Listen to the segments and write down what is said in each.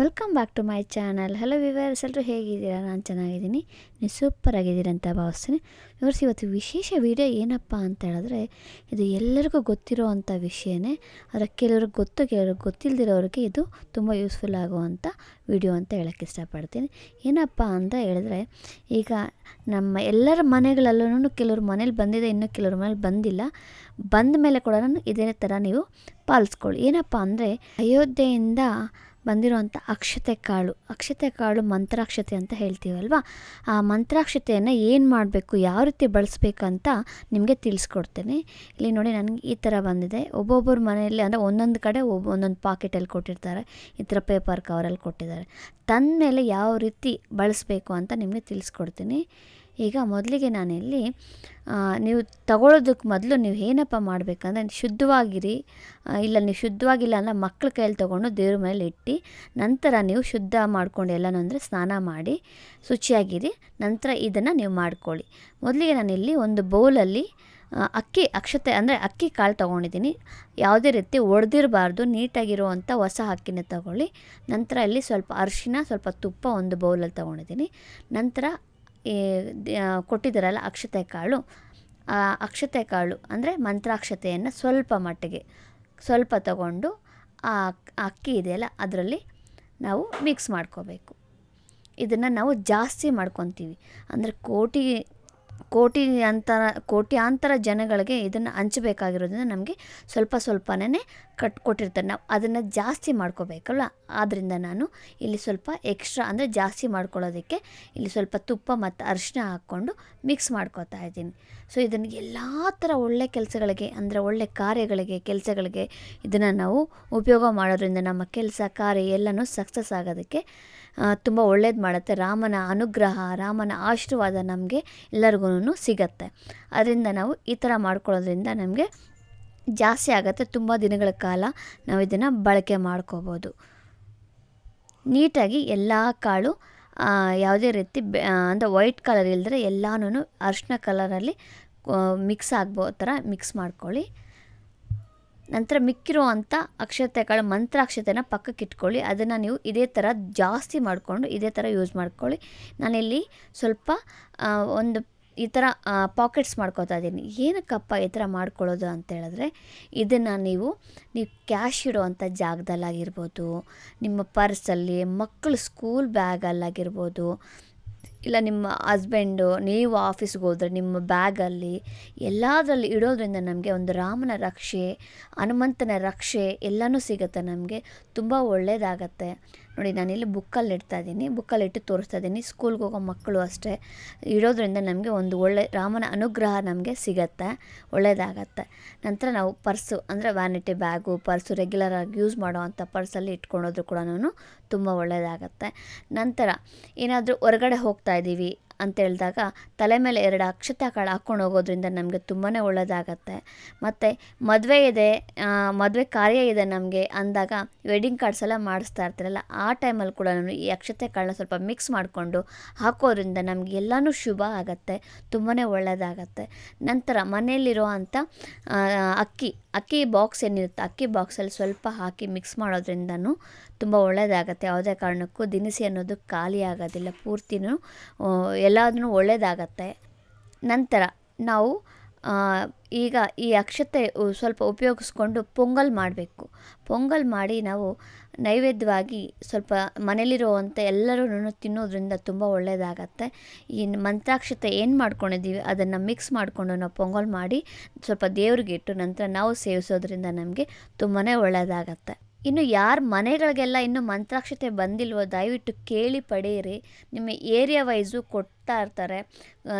Welcome back to my channel hello viewers ಎಲ್ಲರೂ ಹೇಗಿದ್ದೀರಾ? ನಾನು ಚೆನ್ನಾಗಿದ್ದೀನಿ. ನೀವು ಸೂಪರ್ ಆಗಿದ್ದೀರಾ ಅಂತ ಭಾವಿಸ್ತೀನಿ. ವಿವರ್ಸ್ ಇವತ್ತು ವಿಶೇಷ ವಿಡಿಯೋ ಏನಪ್ಪ ಅಂತ ಹೇಳಿದ್ರೆ, ಇದು ಎಲ್ಲರಿಗೂ ಗೊತ್ತಿರೋ ಅಂಥ ವಿಷಯನೇ. ಆದರೆ ಕೆಲವ್ರಿಗೆ ಗೊತ್ತು, ಕೆಲವ್ರಿಗೆ ಗೊತ್ತಿಲ್ಲದಿರೋರಿಗೆ ಇದು ತುಂಬ ಯೂಸ್ಫುಲ್ ಆಗುವಂಥ ವಿಡಿಯೋ ಅಂತ ಹೇಳೋಕ್ಕೆ ಇಷ್ಟಪಡ್ತೀನಿ. ಏನಪ್ಪ ಅಂತ ಹೇಳಿದ್ರೆ, ಈಗ ನಮ್ಮ ಎಲ್ಲರ ಮನೆಗಳಲ್ಲೂ ಕೆಲವ್ರ ಮನೇಲಿ ಬಂದಿದೆ, ಇನ್ನೂ ಕೆಲವ್ರ ಮನೇಲಿ ಬಂದಿಲ್ಲ. ಬಂದ ಮೇಲೆ ಕೂಡ ಇದೇ ಥರ ನೀವು ಪಾಲಿಸ್ಕೊಳ್ಳಿ. ಏನಪ್ಪ ಅಂದರೆ, ಅಯೋಧ್ಯೆಯಿಂದ ಬಂದಿರುವಂಥ ಅಕ್ಷತೆ ಕಾಳು. ಅಕ್ಷತೆ ಕಾಳು ಮಂತ್ರಾಕ್ಷತೆ ಅಂತ ಹೇಳ್ತೀವಲ್ವ? ಆ ಮಂತ್ರಾಕ್ಷತೆಯನ್ನು ಏನು ಮಾಡಬೇಕು, ಯಾವ ರೀತಿ ಬಳಸ್ಬೇಕಂತ ನಿಮಗೆ ತಿಳಿಸ್ಕೊಡ್ತೇನೆ. ಇಲ್ಲಿ ನೋಡಿ ನನಗೆ ಈ ಥರ ಬಂದಿದೆ. ಒಬ್ಬೊಬ್ಬರ ಮನೆಯಲ್ಲಿ ಅಂದರೆ ಒಂದೊಂದು ಕಡೆ ಒಬ್ಬ ಒಂದೊಂದು ಪಾಕೆಟಲ್ಲಿ ಕೊಟ್ಟಿರ್ತಾರೆ. ಈ ಥರ ಪೇಪರ್ ಕವರಲ್ಲಿ ಕೊಟ್ಟಿದ್ದಾರೆ. ತಂದ ಮೇಲೆ ಯಾವ ರೀತಿ ಬಳಸಬೇಕು ಅಂತ ನಿಮಗೆ ತಿಳಿಸ್ಕೊಡ್ತೀನಿ. ಈಗ ಮೊದಲಿಗೆ ನಾನಿಲ್ಲಿ ನೀವು ತಗೊಳ್ಳೋದಕ್ಕೆ ಮೊದಲು ನೀವು ಏನಪ್ಪ ಮಾಡಬೇಕಂದ್ರೆ ಶುದ್ಧವಾಗಿರಿ. ಇಲ್ಲ ನೀವು ಶುದ್ಧವಾಗಿಲ್ಲ ಅಂದರೆ ಮಕ್ಕಳ ಕೈಯಲ್ಲಿ ತೊಗೊಂಡು ದೇವ್ರ ಮೇಲೆ ಇಟ್ಟು ನಂತರ ನೀವು ಶುದ್ಧ ಮಾಡ್ಕೊಂಡು ಎಲ್ಲನೂ ಅಂದರೆ ಸ್ನಾನ ಮಾಡಿ ಶುಚಿಯಾಗಿರಿ. ನಂತರ ಇದನ್ನು ನೀವು ಮಾಡ್ಕೊಳ್ಳಿ. ಮೊದಲಿಗೆ ನಾನಿಲ್ಲಿ ಒಂದು ಬೌಲಲ್ಲಿ ಅಕ್ಕಿ ಅಕ್ಷತೆ ಅಂದರೆ ಅಕ್ಕಿ ಕಾಳು ತೊಗೊಂಡಿದ್ದೀನಿ. ಯಾವುದೇ ರೀತಿ ಒಡೆದಿರಬಾರ್ದು, ನೀಟಾಗಿರುವಂಥ ಹೊಸ ಅಕ್ಕಿನ ತಗೊಳ್ಳಿ. ನಂತರ ಇಲ್ಲಿ ಸ್ವಲ್ಪ ಅರಿಶಿನ, ಸ್ವಲ್ಪ ತುಪ್ಪ ಒಂದು ಬೌಲಲ್ಲಿ ತೊಗೊಂಡಿದ್ದೀನಿ. ನಂತರ ಕೊಟ್ಟಿದ್ದಾರಲ್ಲ ಅಕ್ಷತೆ ಕಾಳು. ಆ ಅಕ್ಷತೆ ಕಾಳು ಅಂದರೆ ಮಂತ್ರಾಕ್ಷತೆಯನ್ನು ಸ್ವಲ್ಪ ಮಟ್ಟಿಗೆ, ಸ್ವಲ್ಪ ತಗೊಂಡು ಆ ಅಕ್ಕಿ ಇದೆಯಲ್ಲ ಅದರಲ್ಲಿ ನಾವು ಮಿಕ್ಸ್ ಮಾಡ್ಕೋಬೇಕು. ಇದನ್ನು ನಾವು ಜಾಸ್ತಿ ಮಾಡ್ಕೊತೀವಿ. ಅಂದರೆ ಕೋಟಿ ಕೋಟಿ ಅಂತರ ಕೋಟ್ಯಾಂತರ ಜನಗಳಿಗೆ ಇದನ್ನು ಹಂಚಬೇಕಾಗಿರೋದ್ರಿಂದ ನಮಗೆ ಸ್ವಲ್ಪ ಸ್ವಲ್ಪನೇ ಕಟ್, ಕೊಟ್ಟಿರ್ತಾರೆ. ನಾವು ಅದನ್ನು ಜಾಸ್ತಿ ಮಾಡ್ಕೋಬೇಕಲ್ಲ? ಆದ್ದರಿಂದ ನಾನು ಇಲ್ಲಿ ಸ್ವಲ್ಪ ಎಕ್ಸ್ಟ್ರಾ ಅಂದರೆ ಜಾಸ್ತಿ ಮಾಡ್ಕೊಳ್ಳೋದಕ್ಕೆ ಇಲ್ಲಿ ಸ್ವಲ್ಪ ತುಪ್ಪ ಮತ್ತು ಅರಿಶಿನ ಹಾಕ್ಕೊಂಡು ಮಿಕ್ಸ್ ಮಾಡ್ಕೋತಾ ಇದ್ದೀನಿ. ಸೊ ಇದನ್ನು ಎಲ್ಲ ಥರ ಒಳ್ಳೆ ಕೆಲಸಗಳಿಗೆ ಅಂದರೆ ಒಳ್ಳೆ ಕಾರ್ಯಗಳಿಗೆ, ಕೆಲಸಗಳಿಗೆ ಇದನ್ನು ನಾವು ಉಪಯೋಗ ಮಾಡೋದ್ರಿಂದ ನಮ್ಮ ಕೆಲಸ, ಕಾರ್ಯ ಎಲ್ಲನೂ ಸಕ್ಸಸ್ ಆಗೋದಕ್ಕೆ ತುಂಬ ಒಳ್ಳೇದು ಮಾಡುತ್ತೆ. ರಾಮನ ಅನುಗ್ರಹ, ರಾಮನ ಆಶೀರ್ವಾದ ನಮಗೆ ಎಲ್ಲರಿಗೂ ಸಿಗತ್ತೆ. ಅದರಿಂದ ನಾವು ಈ ಥರ ಮಾಡ್ಕೊಳ್ಳೋದ್ರಿಂದ ನಮಗೆ ಜಾಸ್ತಿ ಆಗುತ್ತೆ. ತುಂಬ ದಿನಗಳ ಕಾಲ ನಾವು ಇದನ್ನು ಬಳಕೆ ಮಾಡ್ಕೋಬೋದು. ನೀಟಾಗಿ ಎಲ್ಲ ಕಾಳು ಯಾವುದೇ ರೀತಿ ಬೆ ಅಂದರೆ ವೈಟ್ ಕಲರ್ ಇಲ್ಲದ್ರೆ ಎಲ್ಲನೂ ಅರಿಶಿನ ಕಲರಲ್ಲಿ ಮಿಕ್ಸ್ ಆಗ್ಬೋ ಥರ ಮಿಕ್ಸ್ ಮಾಡ್ಕೊಳ್ಳಿ. ನಂತರ ಮಿಕ್ಕಿರೋ ಅಂಥ ಅಕ್ಷತೆಗಳ ಮಂತ್ರಾಕ್ಷತೆನ ಪಕ್ಕಕ್ಕೆ ಇಟ್ಕೊಳ್ಳಿ. ಅದನ್ನು ನೀವು ಇದೇ ಥರ ಜಾಸ್ತಿ ಮಾಡಿಕೊಂಡು ಇದೇ ಥರ ಯೂಸ್ ಮಾಡ್ಕೊಳ್ಳಿ. ನಾನಿಲ್ಲಿ ಸ್ವಲ್ಪ ಒಂದು ಈ ಥರ ಪಾಕೆಟ್ಸ್ ಮಾಡ್ಕೋತಾ ಇದ್ದೀನಿ. ಏನಕ್ಕಪ್ಪ ಈ ಥರ ಮಾಡ್ಕೊಳ್ಳೋದು ಅಂತೇಳಿದ್ರೆ ಇದನ್ನು ನೀವು ನೀವು ಕ್ಯಾಶ್ ಇಡುವಂಥ ಜಾಗದಲ್ಲಾಗಿರ್ಬೋದು, ನಿಮ್ಮ ಪರ್ಸಲ್ಲಿ ಮಕ್ಕಳು ಸ್ಕೂಲ್ ಬ್ಯಾಗಲ್ಲಾಗಿರ್ಬೋದು ಇಲ್ಲ ನಿಮ್ಮ ಹಸ್ಬೆಂಡು ನೀವು ಆಫೀಸ್ಗೆ ಹೋದರೆ ನಿಮ್ಮ ಬ್ಯಾಗಲ್ಲಿ ಎಲ್ಲದರಲ್ಲಿ ಇಡೋದ್ರಿಂದ ನಮಗೆ ಒಂದು ರಾಮನ ರಕ್ಷೆ, ಹನುಮಂತನ ರಕ್ಷೆ ಎಲ್ಲನೂ ಸಿಗುತ್ತೆ ನಮಗೆ. ತುಂಬ ಒಳ್ಳೆಯದಾಗತ್ತೆ ನೋಡಿ ನಾನಿಲ್ಲಿ ಬುಕ್ಕಲ್ಲಿ ಇಡ್ತಾ ಇದ್ದೀನಿ ಬುಕ್ಕಲ್ಲಿ ಇಟ್ಟು ತೋರಿಸ್ತಾ ಇದ್ದೀನಿ ಸ್ಕೂಲ್ಗೆ ಹೋಗೋ ಮಕ್ಕಳು ಅಷ್ಟೇ. ಇಡೋದ್ರಿಂದ ನಮಗೆ ಒಂದು ಒಳ್ಳೆ ರಾಮನ ಅನುಗ್ರಹ ನಮಗೆ ಸಿಗತ್ತೆ. ಒಳ್ಳೆಯದಾಗತ್ತೆ ನಂತರ ನಾವು ಪರ್ಸು ಅಂದರೆ ವ್ಯಾನಿಟಿ ಬ್ಯಾಗು ಪರ್ಸು ರೆಗ್ಯುಲರಾಗಿ ಯೂಸ್ ಮಾಡೋ ಅಂಥ ಪರ್ಸಲ್ಲಿ ಇಟ್ಕೊಳೋದು ಕೂಡ ನಾನು ತುಂಬ ಒಳ್ಳೆಯದಾಗತ್ತೆ ನಂತರ ಏನಾದರೂ ಹೊರಗಡೆ ಹೋಗ್ತಾ ಇದ್ದೀವಿ ಅಂತ ಹೇಳಿದಾಗ ತಲೆ ಮೇಲೆ ಎರಡು ಅಕ್ಷತೆ ಕಾಳು ಹಾಕ್ಕೊಂಡು ಹೋಗೋದ್ರಿಂದ ನಮಗೆ ತುಂಬಾ ಒಳ್ಳೆಯದಾಗತ್ತೆ ಮತ್ತು ಮದುವೆ ಇದೆ ಮದುವೆ ಕಾರ್ಯ ಇದೆ ನಮಗೆ ಅಂದಾಗ ವೆಡ್ಡಿಂಗ್ ಕಾರ್ಡ್ಸ್ ಎಲ್ಲ ಮಾಡಿಸ್ತಾ ಇರ್ತಾರಲ್ಲ, ಆ ಟೈಮಲ್ಲಿ ಕೂಡ ನಾನು ಈ ಅಕ್ಷತೆ ಕಾಳನ್ನ ಸ್ವಲ್ಪ ಮಿಕ್ಸ್ ಮಾಡಿಕೊಂಡು ಹಾಕೋದ್ರಿಂದ ನಮಗೆ ಎಲ್ಲನೂ ಶುಭ ಆಗುತ್ತೆ ತುಂಬಾ ಒಳ್ಳೆಯದಾಗತ್ತೆ ನಂತರ ಮನೆಯಲ್ಲಿರೋ ಅಂಥ ಅಕ್ಕಿ ಅಕ್ಕಿ ಬಾಕ್ಸ್ ಏನಿರುತ್ತೆ, ಅಕ್ಕಿ ಬಾಕ್ಸಲ್ಲಿ ಸ್ವಲ್ಪ ಹಾಕಿ ಮಿಕ್ಸ್ ಮಾಡೋದ್ರಿಂದನೂ ತುಂಬ ಒಳ್ಳೆಯದಾಗತ್ತೆ ಯಾವುದೇ ಕಾರಣಕ್ಕೂ ದಿನಸಿ ಅನ್ನೋದು ಖಾಲಿ ಆಗೋದಿಲ್ಲ, ಪೂರ್ತಿನೂ ಎಲ್ಲದೂ ಒಳ್ಳೆಯದಾಗತ್ತೆ ನಂತರ ನಾವು ಈಗ ಈ ಅಕ್ಷತೆ ಸ್ವಲ್ಪ ಉಪಯೋಗಿಸ್ಕೊಂಡು ಪೊಂಗಲ್ ಮಾಡಬೇಕು. ಪೊಂಗಲ್ ಮಾಡಿ ನಾವು ನೈವೇದ್ಯವಾಗಿ ಸ್ವಲ್ಪ ಮನೇಲಿರುವಂಥ ಎಲ್ಲರೂ ತಿನ್ನೋದ್ರಿಂದ ತುಂಬ ಒಳ್ಳೆಯದಾಗತ್ತೆ ಈ ಮಂತ್ರಾಕ್ಷತೆ ಏನು ಮಾಡ್ಕೊಂಡಿದ್ದೀವಿ, ಅದನ್ನು ಮಿಕ್ಸ್ ಮಾಡಿಕೊಂಡು ನಾವು ಪೊಂಗಲ್ ಮಾಡಿ ಸ್ವಲ್ಪ ದೇವ್ರಿಗೆ ಇಟ್ಟು ನಂತರ ನಾವು ಸೇವಿಸೋದ್ರಿಂದ ನಮಗೆ ತುಂಬಾ ಒಳ್ಳೆಯದಾಗತ್ತೆ ಇನ್ನು ಯಾರ ಮನೆಗಳಿಗೆಲ್ಲ ಇನ್ನೂ ಮಂತ್ರಾಕ್ಷತೆ ಬಂದಿಲ್ವೋ, ದಯವಿಟ್ಟು ಕೇಳಿ ಪಡೆಯಿರಿ ನಿಮ್ಮ ಏರಿಯಾ ವೈಸು ಕೊಡ್ತಾ ಇರ್ತಾರೆ.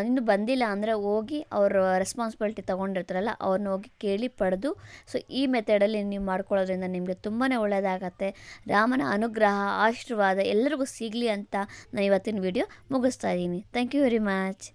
ಇನ್ನು ಬಂದಿಲ್ಲ ಅಂದರೆ ಹೋಗಿ ಅವರು ರೆಸ್ಪಾನ್ಸಿಬಿಲಿಟಿ ತೊಗೊಂಡಿರ್ತಾರಲ್ಲ ಅವ್ರನ್ನ ಹೋಗಿ ಕೇಳಿ ಪಡೆದು ಸೊ ಈ ಮೆಥಡಲ್ಲಿ ನೀವು ಮಾಡ್ಕೊಳ್ಳೋದ್ರಿಂದ ನಿಮಗೆ ತುಂಬಾ ಒಳ್ಳೆಯದಾಗತ್ತೆ ರಾಮನ ಅನುಗ್ರಹ, ಆಶೀರ್ವಾದ ಎಲ್ಲರಿಗೂ ಸಿಗಲಿ ಅಂತ ನಾನು ಇವತ್ತಿನ ವಿಡಿಯೋ ಮುಗಿಸ್ತಾ ಇದ್ದೀನಿ. Thank you very much